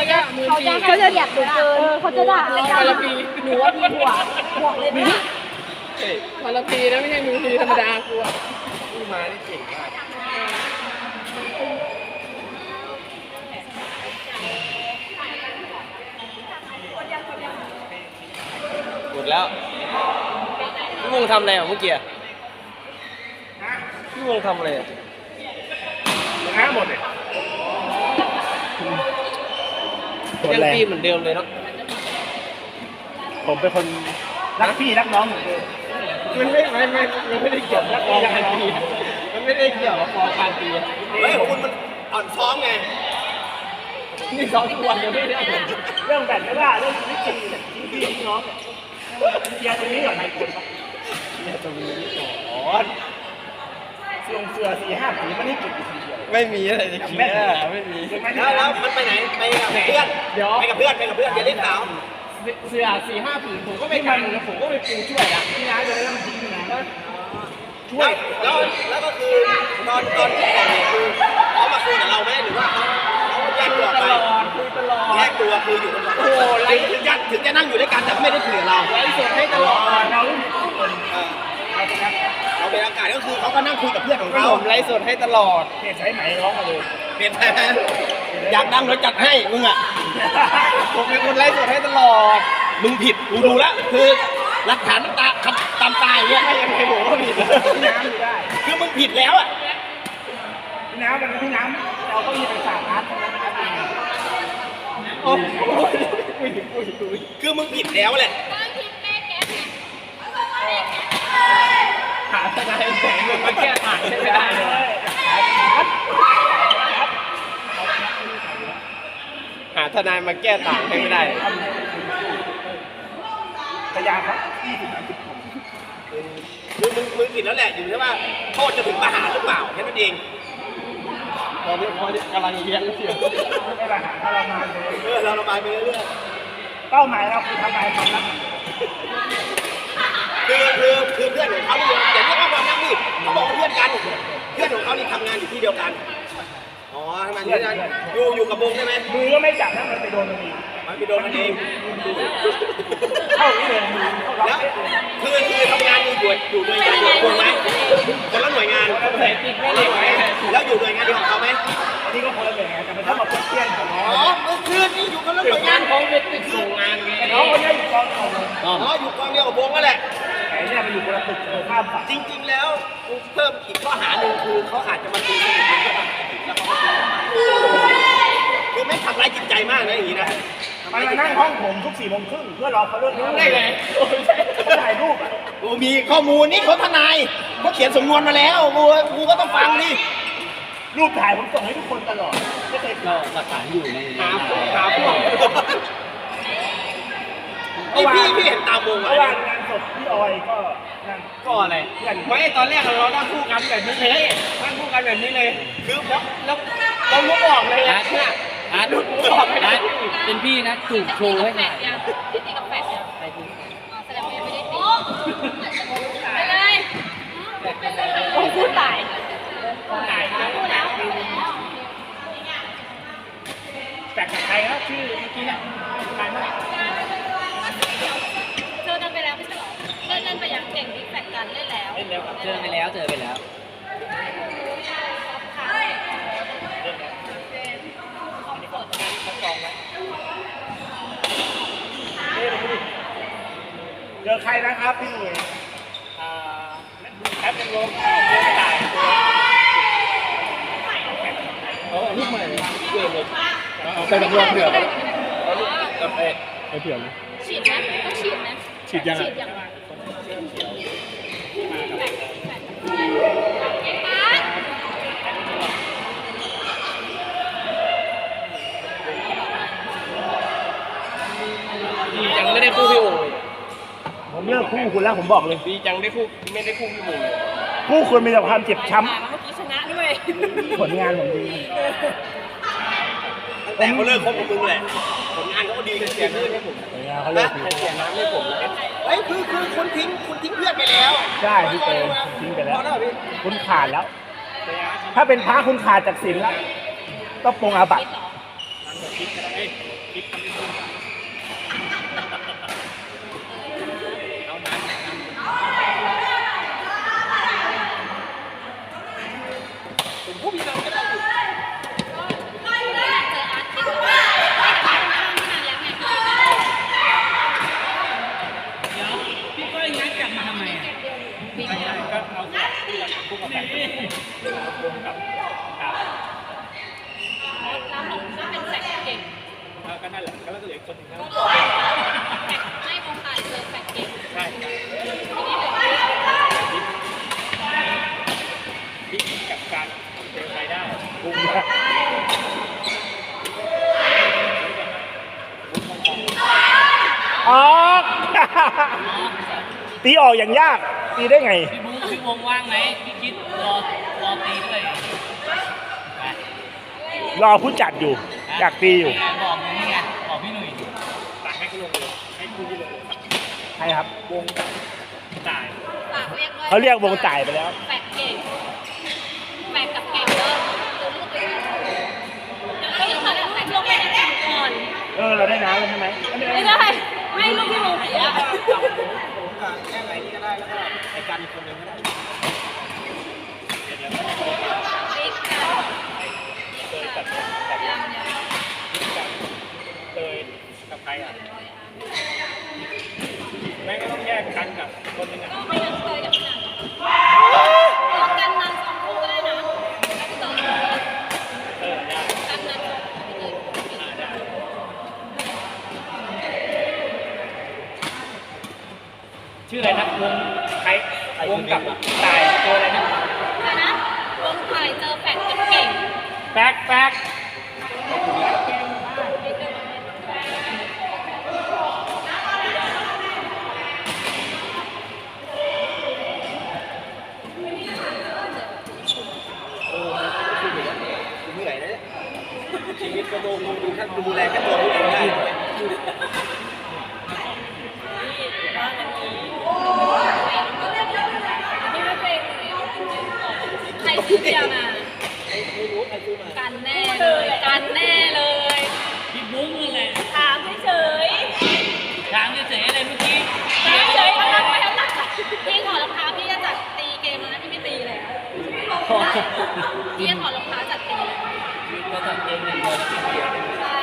เขาจะเขาจะเขาจะเหยียบหนูเกินเออเขาจะด่าพาราปีหนูว่ามีหัวบวกเลยนะพาราปีนะไม่ใช่มือทีธรรมดากูอะนี่มานี่เก่งมากหมดแล้วพี่วงทำอะไรอะเมื่อกี้อะพี่วงทำอะไรอะน้าหมดเลย ยังปีเหมือนเดิมเลยเนาะผมเป็นคนรักพี่รักน้องเหมือนเดิมมันไม่ไม่ไม่มันไม่ได้เกี่ยวกับฟอร์การตีมันไม่ได้เกี่ยวกับฟอร์การตีเฮ้ยคุณมันอ่อนซ้อมไงนี่ซ้อมทุกวันยังไม่ได้เรื่องแบบไม่ว่าเรื่องชีวิตจริงเนี่ยจริงพี่จริงน้องเนี่ยเคลียร์ตรงนี้ก่อนนายคนปะเนี่ยตรงนี้อ๋อเสื้อเสื้อสี่ห้าผืนมันให้เก็บอยู่ทีเดียว ไม่มีอะไรจะเคลียร์ไม่มีใช่ไหมแล้วแล้วมันไปไหนไปกับเพื่อนเดี๋ยว ไปกับเพื่อนไปกับเพื่อนอย่าได้สาวเสื้อสี่ห้าผืนผมก็ไม่กันแล้วผมก็ไปปูช่วยอะพี่น้าจะได้รับทิ้งนะช่วยแล้วแล้วก็คือตอนตอนที่ก่อเหตุคือเขามาคุยกับเราไหมหรือว่าเขาเขาแยกตัวออกตไปลอดคุยตลอแยด กตัวคืออยู่กันโอ้โหไลฟ์ ถึงจะถึงจะนั่งอยู่ด้วยกันแต่ก็ไม่ได้คุยกับเราไลฟ์สดให้ตลอดเราไม่มีคน เออเราเป็นอากาศก็คือเขาก็นั่งคุยกับเพื่อนของก็เขาผมไลฟ์สดให้ตลอดเพจสายไหมร้องมาเลยเปลี่ยนแผนอยากดังเราจัดให้มึงอะผมเป็นคนไลฟ์สดให้ตลอด มึงผิดกูดูแล้วคือหลักฐานมันตาขัดตามตายเนี่ยไม่ยังไงผมก็ผิดพี่น้ำดูได้คือมึงผิดแล้วอะพี่น้ำมันพี่น้ำเราก็มีไปสามอาร์ตตรงนั้นนะครับโอ้โหอุ้ยอุ้ยอุ้ยคือมึงผิดแล้วแหละ หาทนายแสงเงินมาแก้ต่างไม่ได้เลยหาทนายมาแก้ต่างให้ไม่ได้พยานครับยี่สิบคือมึงมึงผิดแล้วแหละอยู่ที่ว่าโทษจะถึงประหารหรือเปล่าแค่นั้นเองตอนนี้เขากำลังเลี้ยงเสียงไม่ละหาทรมานเลยเออเราระบายไปเรื่อยเป้าหมายเราคือทำลายความรัก คือคือคือเพื่อนของเขาเนี่ยอย่าเรียกว่าความรักนี่เขาบอกว่าเพื่อนกัน เพื่อนของเขานี่ทำงานอยู่ที่เดียวกัน อ๋อทำงานอยู่ที่เดียวกันอยู่อยู่กับวงใช่ไหมมือก็ไม่จับนะมันไปโดนมันเองมันไปโดนมันเองเข้านี่เลยมือเข้าล็อกแล้วเป๊ะเลยคือคือทำงานอยู่อยู่อยู่หน่วยงานเดียวกับวงไหมคนละหน่วยงานใส่ติ๊กไม่เหล็กไว้แล้วอยู่หน่วยงานเดียวกับเขาไหมอันนี้ก็คนละแบบไงแต่มันถ้ามาเพื่อนกันเนาอ๋อะเมื่อคืนนี่อยู่คนละหน่วยงานเขาเป็นติดส่งงานไงน้องคนนี้อยู่กองเขาเลยอ๋ออยู่กองเดียวกับวงนั่นแหละแต่เนี่ยมัน อยู่คนละตึกเออข้ามฝั่งจริง ๆ แล้วกูเพิ่มอีกข้อหาหนึ่งคือเขาอาจจะมาตีสนิทกันก็ได้แล้วเขาก็ตีคือไม่ทำร้ายจิตใจมากนะอย่างนี้นะมันมานั่งห้องผมทุกสี่โมงครึ่งเพื่อรอเขาเลิกรู้ได้ไงโอ้ยเขาถ่ายรูปอะกูมีข้อมูลนี่เขาทนายเขาเขียนสำนวนมาแล้วกูกูก็ต้องฟังดิรูปถ่ายผมส่งให้ทุกคนตลอดไม่เคยเราหลักฐานอยู่ในหาหาพวก ไอพี่พี่เห็นตามวงเมื่อะอวานงานศพพี่ออยก็นั่นก็อะไรไม่ตอนแรกเรานั่งคู่กันแบบนี้เลยนั่งคู่กันแบบนี้เลย คือแล้วแล้วเราลุกออกเลยอะเนี่ยอาร์ตลุกออกไม่ได้อาร์ตเป็นพี่นะจูบโชว์ให้หน่อยโอ้ยพูดตายจากกับใครครับชื่อเมื่อกี้เนี่ยใครนะเจอกันไปแล้วไม่ใช่หรอเล่ นเล่นไปยังเก่งบิ๊กแฟกกันเล่นแล้วเล่นแล้วกับเจอไปแล้วเจอไปแล้วเจอใครนะครับพี่หนุ่ยอ่าแอปเป็นลมเล่นตายเอาลูกใหม่เกินเลยเอาไปแบบรวมเผื่อเอาลูกเอาไปไปเผื่อเลยฉีดนะต้องฉีดนะฉีดยังอะฉี ดยังดีจังไม่ได้คู่พี่โอ้ยผมเลิกคู่คุณแล้วผมบอกเลย ดีจังได้คู่ไม่ได้คู่พี่โอ้ยคู่คุณมีแต่ความเจ็บช้เมื่อกี้ชนะด้วยำผลงานผมดีแต่เขาเลิกคบกับมึงแหละผลงานเขาก็ดีกันเสียขึ้นให้ผมผลงานเขาเลิกดี เสียน้ำให้ผม เฮ้ยคือคือคุณทิ้งคุณทิ้งเพื่อนไปแล้วใช่พี่เตทิ้งไปแล้ว พอแล้วเหรอพี่คุณขาดแล้ว ถ้าเป็นพระคุณขาดจากศีลแล้ว ก็ปรงอาบัติเคิดก็ได้เอ้ยคิดทำไม่ถูกเอานั้นผมพูดพี่น้องก็ได้ เจออาร์ตที่ค่อนข้างนานแล้วไงพี่ เดี๋ยวพี่ก้อยงัดกลับมาทำไมอะ บิ๊ก ไม่ใช่ก็เอาจากคู่กับแฟนรวมกับกับ แล้วผมก็เป็นแฟกเก่ง แล้วก็นั่นแหละก็แล้วก็เหลืออีกคนหนึงแล้วแฟกให้วงการเจอแฟกเก่งใช่ทีนี้เหลือบิ๊กที่กับการเจอใครได้บุ้งนะออกตีออกอย่างยาก ตีได้ไง พี่บุ๊คพี่วงว่างไหมพี่คิดรอรอตีด้วยไปรอผู้จัดอยู่ อยากตีอยู่ บอกมึงนี่ไงบอกพี่หนุ่ย ตัดให้เขาลงเลยให้คู่ที่ลงเลย ใช่ ครับ วงกับจ่ายฝากเรียกด้วยเขาเรียกวงจ่ายไปแล้วแฟกเก่งแฟกกับเก่งเยอะตัวลูกเก่งก็คือเขาเรียกแฟกลูกแฟกก่อนเออ เราได้น้ำแล้วใช่ไหมไม่ได้ ไม่ลูกที่วงเสียแค่ไหนนี่ก็ได้แล้วก็ไอ้การอีกคนหนึงก็ได้บิ๊กกับเคยตัดตัดยังยังเคยกับใครอะแม่งก็ต้องแยกกันกับคนหนึงอะก็ไม่ยังเคยกับหนังแล้วกันนันสองคู่ก็ได้นะเติมเออได้กันนันสองคู่เลยอ่าได้ชื่ออะไรนะวงใครวงกับตายตัวอะไรนะแต่นะวงไทยเจอแฟกกับเก่งแบ็คแบ็ค เออมันก็คืออย่างนี้กูเหนื่อยนะเนี่ยชีวิตก็ดูดูแค่ดูแลแค่ตัวกูเองได้ด้วย นี่ไม่เป็นใครซื้อเบียร์มา ไม่รู้ใครซื้อมา กันแน่เลยกันแน่เลย พี่บุ๊คนั่นแหละ ถามเฉย ถามเฉยๆอะไรเมื่อกี้ ๆถามเฉยๆทั้งนั้นไปทั้งนั้นพี่ถอดรองเท้าพี่จะจัดตีเกมแล้วนะพี่ไม่ตีเลย พี่จะถอดรองเท้าจัดตีเลยก็ทำเองหนึ่งคนแล้วพี่เดียวใช่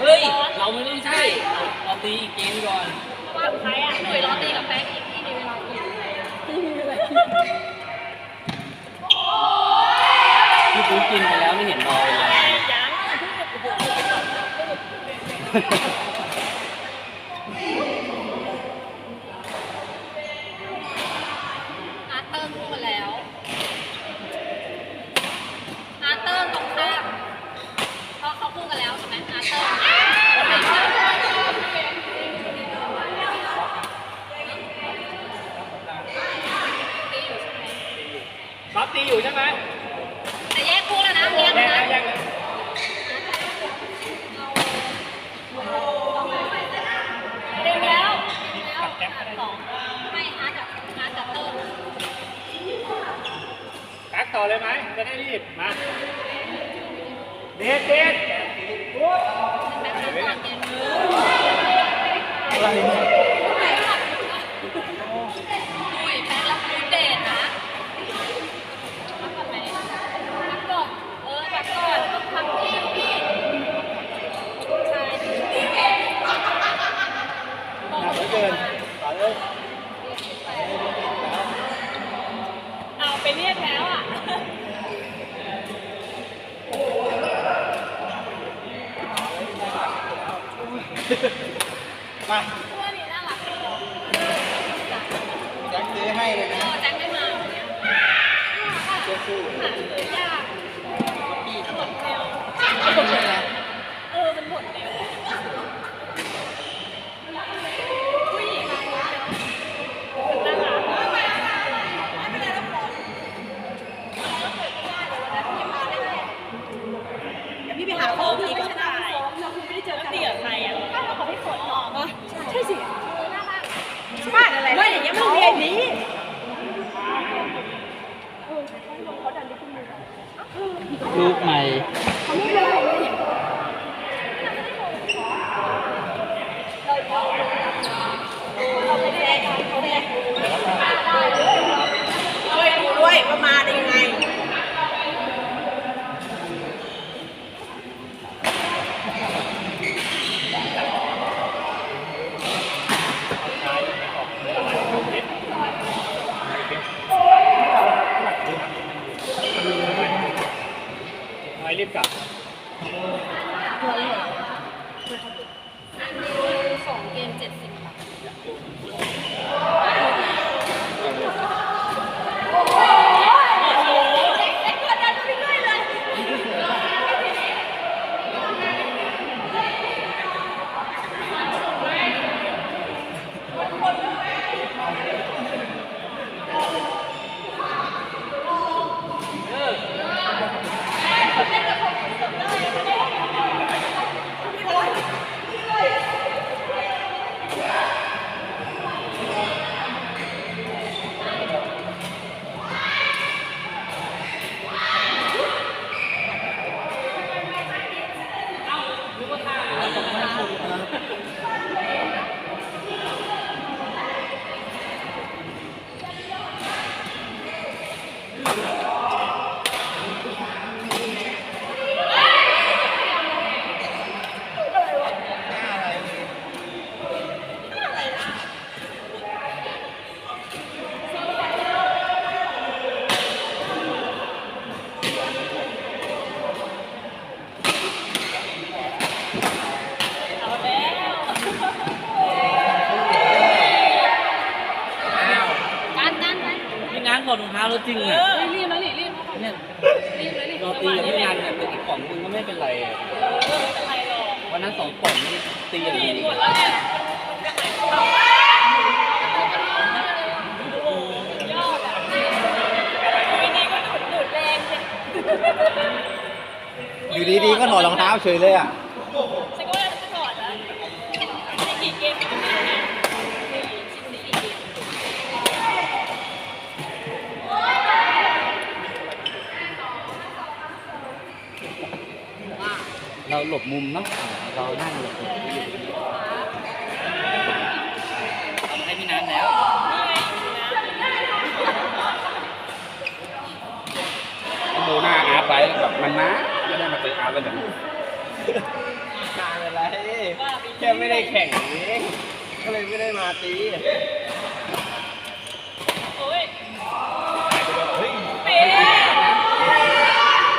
เฮ้ย เราไม่ต้องใช่เราเราตีอีกเกมก่อนเพราะว่าใครอะหนุ่ยรอตีกับแป๊กอีกที่มีเวลากินพี่บุ๊คกินไปแล้วไม่เห็นรอเลยยังอาร์เตอร์คู่กันแล้วอาร์เตอร์ตรงข้ามเพราะเขาคู่กันแล้วใช่ไหมอาร์เตอร์ไม่ใช่ตีอยู่ใช่ไหม บ๊อบ ตีอยู่ใช่ไหมแต่แยกคู่แล้วนะแยกแยแล้วกนะแยกเลยเต็มแล้วเต็มแล้วอาร์ตสองไม่อาร์ตกับอาร์ตกับเตอร์แบ็คต่อเลยไหมจะได้รีบ มาเด็ดเด็ดแบ็คก่อนเย็นมืออะไรเนี่ย อุ้ยแบ็คแล้วคูเดทนะพักก่อนไหมพักก่อนเออพักก่อนต้องพักที่พี่ใช่ หนัก เหลือเกินต่อเลยเอาไปเรียกแล้วอะมาตัวนี้น่ารักแจ็คซื้อให้เลยนะโอ้แจ็คไม่มาวันเนี้ยเจ้าคู่หาซื้อยากหมดเร็วไม่ต้องเลยนะเออมันหมดเร็ว Well. พี่ง้างถอดรองเท้าแล้วจริงเออะอรีบแล้วนี่รีบเนี่ยรีบเลยนี่เราตีกับพี่งานเนี่ยแต่อีกกล่องนึงก็ไม่เป็นไรอะเออไม่เป็นไรหรอกวันนั้นสองกล่องนี่ตีอย่างรีดีบหมดแล้วเนี่ยโอ้โหยอดอะปีนี้ก็ดูดดูดแรงสิอยู่ดีๆก็ถอดรองเท้าเฉยเลยอะ ฉันก็ว่าจะถอดแล้วไม่กี่เกมก็ไม่ได้นะสี่สิบสี่เกม เราหลบมุมเนาะเรานั่งหลบมุมเอามาให้พี่น้ำแล้วนี่ไงอยู่นะโมหน้าอาร์ตไปแล้วแบบมันนะไม่ได้มาเตะอาร์ตเลยแบบการอะไรว่าไปแค่ไม่ได้แข่งเองก็เลยไม่ได้มาตี โอ้ย เฮ้ย เป๊ะ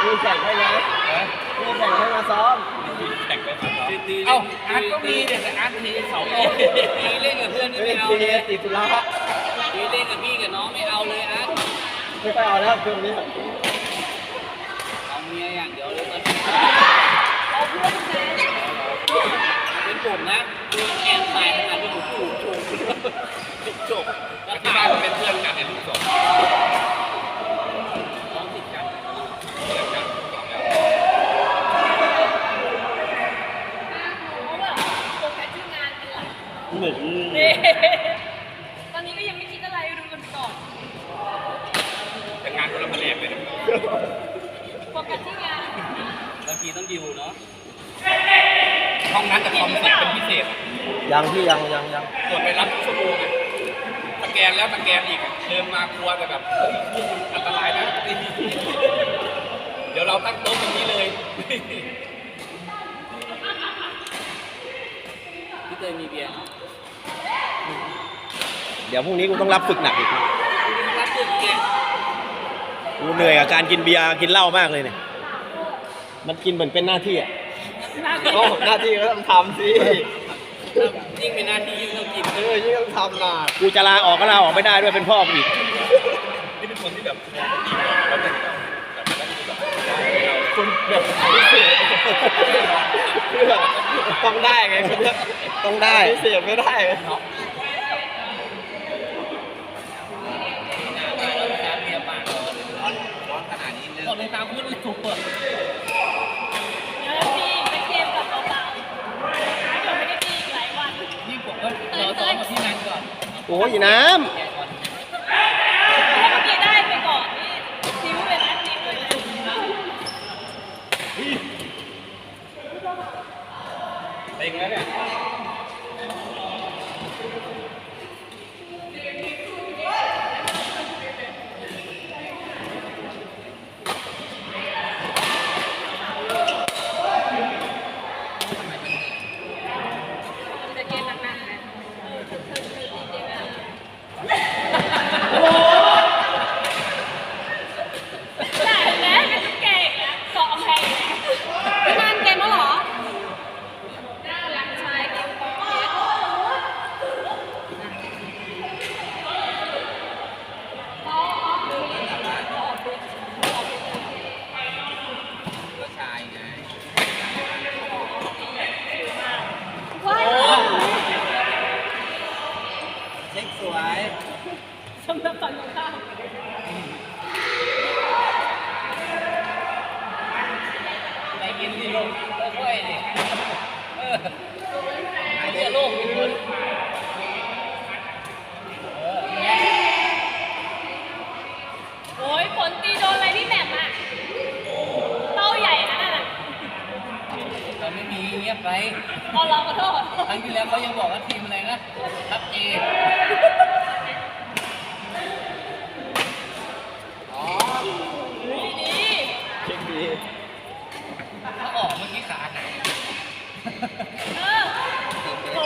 มีแข่งให้ไหมมี แข่งให้มาซ้อมแข่งไปครับตีตีเอ้าอาร์ตก็มีแต่อาร์ตทีเสาตีตีเล่นกับเพื่อนนี่ไม่ไม่เอาตีเลยติดธุระตีเล่นกับพี่กับน้องไม่เอาเลยอาร์ตไม่ค่อยเอาแล้วช่วงนี้เอาเมียอย่างเดียวเลยตอนนี้เอาเพื่อนแซงเป็นผมนะดูแอบถ่ายขนาดที่ผมถูกถูกจบแล้วที่ถ่าบ้ายนเป็นเพื่อนกันในลูกสอง น้องติดกัน เพื่อนกัน เพราะว่าโฟกัสที่งานเป็นหลัก เหมือน นี่ตอนนี้ก็ยังไม่คิดอะไรดูกันก่อน แต่งานคนละแผนกเลยนะ โฟกัสที่งาน บางทีต้อง ดิวเนาะห้องนั้นแต่คอมเซ็ตเป็นพิเศษยังพี่ยังยังยังตรวจไปรับทุกชั่วโมงไงสแกนแล้วสแกนอีกอะเดินมากลัวแต่แบบเฮ้ยอันตรายนะ เดี๋ยวเราตั้งโต๊ะตรงนี้เลย พี่เตยมีเบียร์เดี๋ยวพรุ่งนี้กูต้องรับฝึกหนักอีก รับตื่นเกมกูเหนื่อยกับการกินเบียร์กินเหล้ามากเลยเนี่ย มันกินเหมือนเป็นหน้าที่อะหน้าโอ้หน้าที่ก็ต้องทำสิยิ่งเป็นหน้าที่ยิ่งต้องกินเออยิ่งต้องทำน่ะกูจะลาออกก็ลาออกไม่ได้ด้วยเป็นพ่อกูอีกนี่เป็นคนที่แบบแล้วแต่แบบแบบคนแบบพิเศษคือแบบต้องได้ไงคนเนี้ยต้องได้พิเศษไม่ได้ไงการเมียปากร้อนร้อนขนาดนี้เลยถอดรองเท้าขึ้นเลยถูกเปิด แล้วพี่ไปเกมกับเบาๆเดี๋ยวไม่ได้ตีอีกหลายวัน นี่ผมก็รอซ้อมกับพี่นันก่อน โอ้ยน้แค่เมื่อกี้ได้ไปก่อนนี่ซิ้วเลยนะซิ้วเลยนะเต็งแล้วเนี่ย แต่เกมหนักๆนะเออเธอเธอเธอจริงๆอะได้เห็นไหมเป็นตุ๊กแกอีกแล้วเกาะกำแพงอีกแล้วนานเกมแล้วเหรอใช่เกมต่อ ก็ชายไง ว้าย เช็คสวย สำหรับฝั่งตรงข้าม ใจเย็นดิลงค่อยๆดิเออไอ้เหี้ยโลกอยู่บน โอ้ยฝนตีโดนอะไรพี่แหม่มอะเป้าใหญ่นะนั่นน่ะ เราไม่มีไง งียบไป พอเราขอโทษ ครั้งที่แล้วเขายังบอกว่าทีมอะไรนะทับเอ อ๋อ ดีดี เช็คดี ถ้าออกเมื่อกี้ขาหาย เออโอ้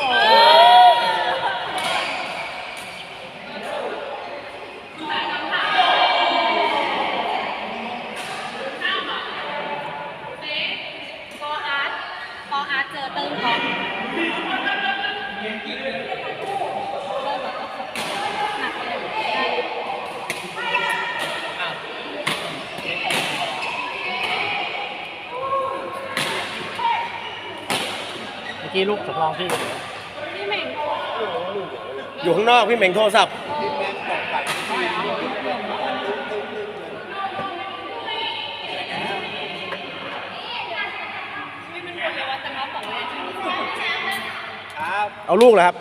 พออาร์ตพออาร์ต เจอเติมพร้อมหนักเลยอ้าวเมื่อกี้ลูกสำรองพี่พี่เหม่งอยู่ข้างนอกพี่เหม่งโทรศัพท์ ไม่เป็นคนเลยว่าจะมาบอกเล่น ครับ เอาลูกเหรอครับ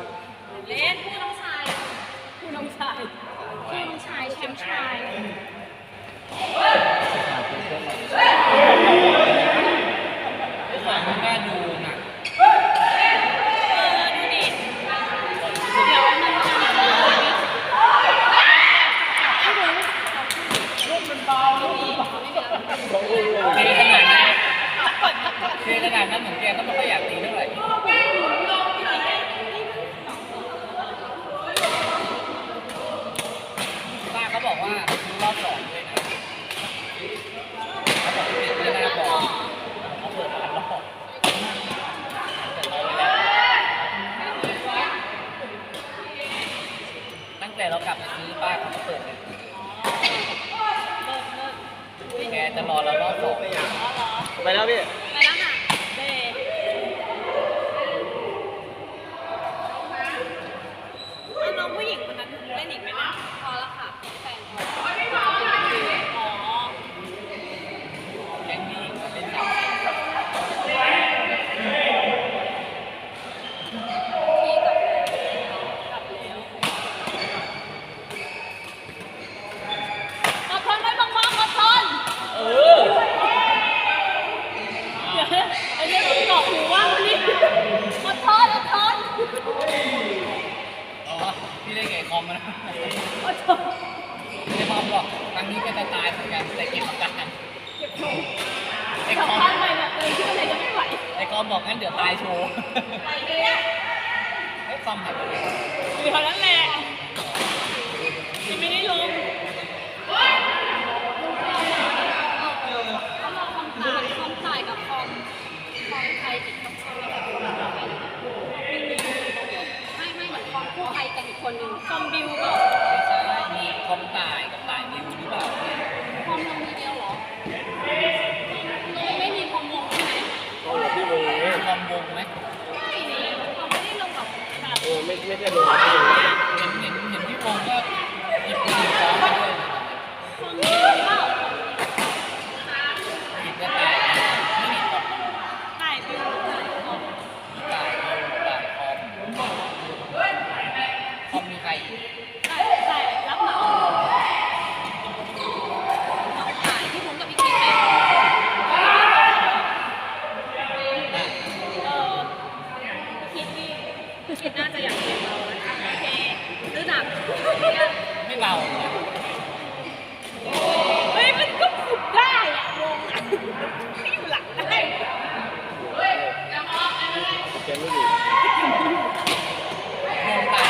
เล่นผู้น้องชายผู้น้องชายผู้น้องชายแชมป์ชาย ไอ้สองมันน่าดูหนัก เออดูดิเดี๋ยวมันจะหนักเลยไม่ถึงลูกมันเบาลูกมันเบาไม่เป็นไร เทขนาดนั้นเทขนาดนั้นเหมือนแกก็ไม่ค่อยอยากตีเท่าไหร่ป้าเขาบอกว่าดูรอบสองด้วยนะเขาบอกติดไม่น่าบอกเขาเปิดร้านรอบแต่เราไว้แล้วตั้งแต่เรากลับมาซื้อป้าเขาก็เปิดเลยแก จะรอเรารอบสองไปแล้วพี่ ไปแล้วน่ะเด้เอาน้องผู้หญิงคนนั้นเล่นอีกไหมนะพอแล้วค่ะแฟนพออ๋อ แก๊งนี้เล่นหนัก พี่กลับแล้วกลับแล้วอดทนไว้บางๆอดทน เออ เดี๋ยวไอ้เรื่องเกาะหูว่าวันนี้อดทนอดทน อ๋อ พี่ได้ไก่คอมมานะอดทนไม่ได้คอมหรอกครั้งนี้ก็จะตายเหมือนกันแต่เก็บอาการเก็บทงไอ้กลับคอมบ้านไปแบบเออที่อะไรจะไม่ไหวไอ้คอมบอกงั้นเดี๋ยวตายโชว์ไปเนี่ยไอ้คอมหายไปไหนอยู่เท่านั้นแหละยังไม่ได้ลงเขาบอกคอมตายคอมตายกับคอมคอมไทยติดกับคอมไม่ไม่เหมือนคอมคู่ไทยกันอีก คนหนึ่งคอมบิวก็ไม่ใช่มีคอมตายกับตายดิวหรือเปล่าเนี่ยคอมลงทีเดียวเหรอไม่มีคอมวงใช่ไหมโอ้พี่วงมีคอมวงไหมไม่มีคอมไม่ได้ลงกับแบบเออไม่ไม่ใช่ลงมาพี่วง เห็นเห็นเห็นพี่วงก็หยิบปืนฟ้องไปด้วยนะ คอมบิวเปล่า หยิบก็ตายไม่หยิบหรอก ถ่ายบิวถ่ายคอม ตายดิวตายคอมคอมมีใครอีก ถ่ายถ่ายรับเหมาถ่ายที่ผมกับพี่คิดไหม นะ เออคิดนี่คิดน่าจะอยากเรียนเราโอเคซื้อหนัก ไม่เบานะ เฮ้ยมันก็ฝึกได้อะวงอะที่อยู่หลังได้ แกไม่ดี วงตาย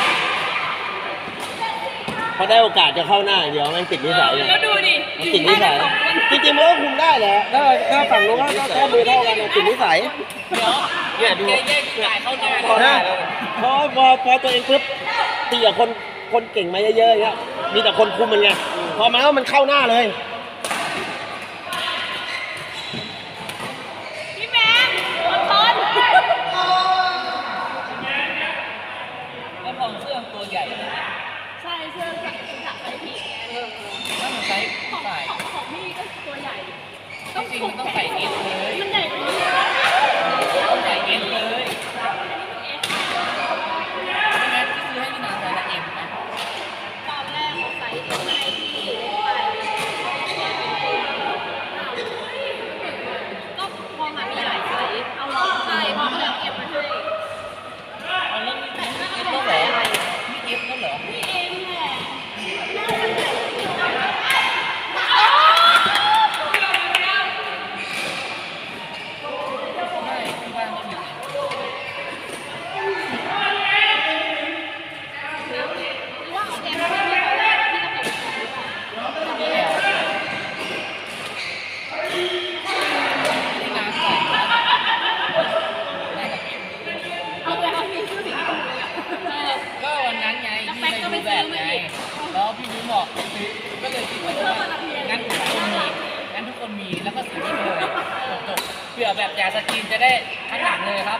พอได้โอกาสจะเข้าหน้าอย่างเดียวแม่งติดนิสัยเลยแล้วดูดิมันติดนิสัยจริงๆมันก็คุมได้แหละถ้าถ้าฝั่งนู้นก็แค่มือเท่ากันเนี่ยติดนิสัยเดี๋ยวเนี่ยดูแกแยกที่ตายเข้าหน้าพอได้พอพอพอตัวเองปุ๊บตีกับคนคนเก่งมาเยอะๆอย่างเงี้ยมีแต่คนคุมมันไงพอมาแล้วมันเข้าหน้าเลย พี่แมนอดทน แล้วพองเสื้อตัวใหญ่เลยนะ ใช่เสื้อจากจากไอพีเออ ถ้ามันใช้ ของ ใส่ ของของพี่ก็ตัวใหญ่ จริงๆมั สกรีนจะได้ทั้งหลังเลยครับ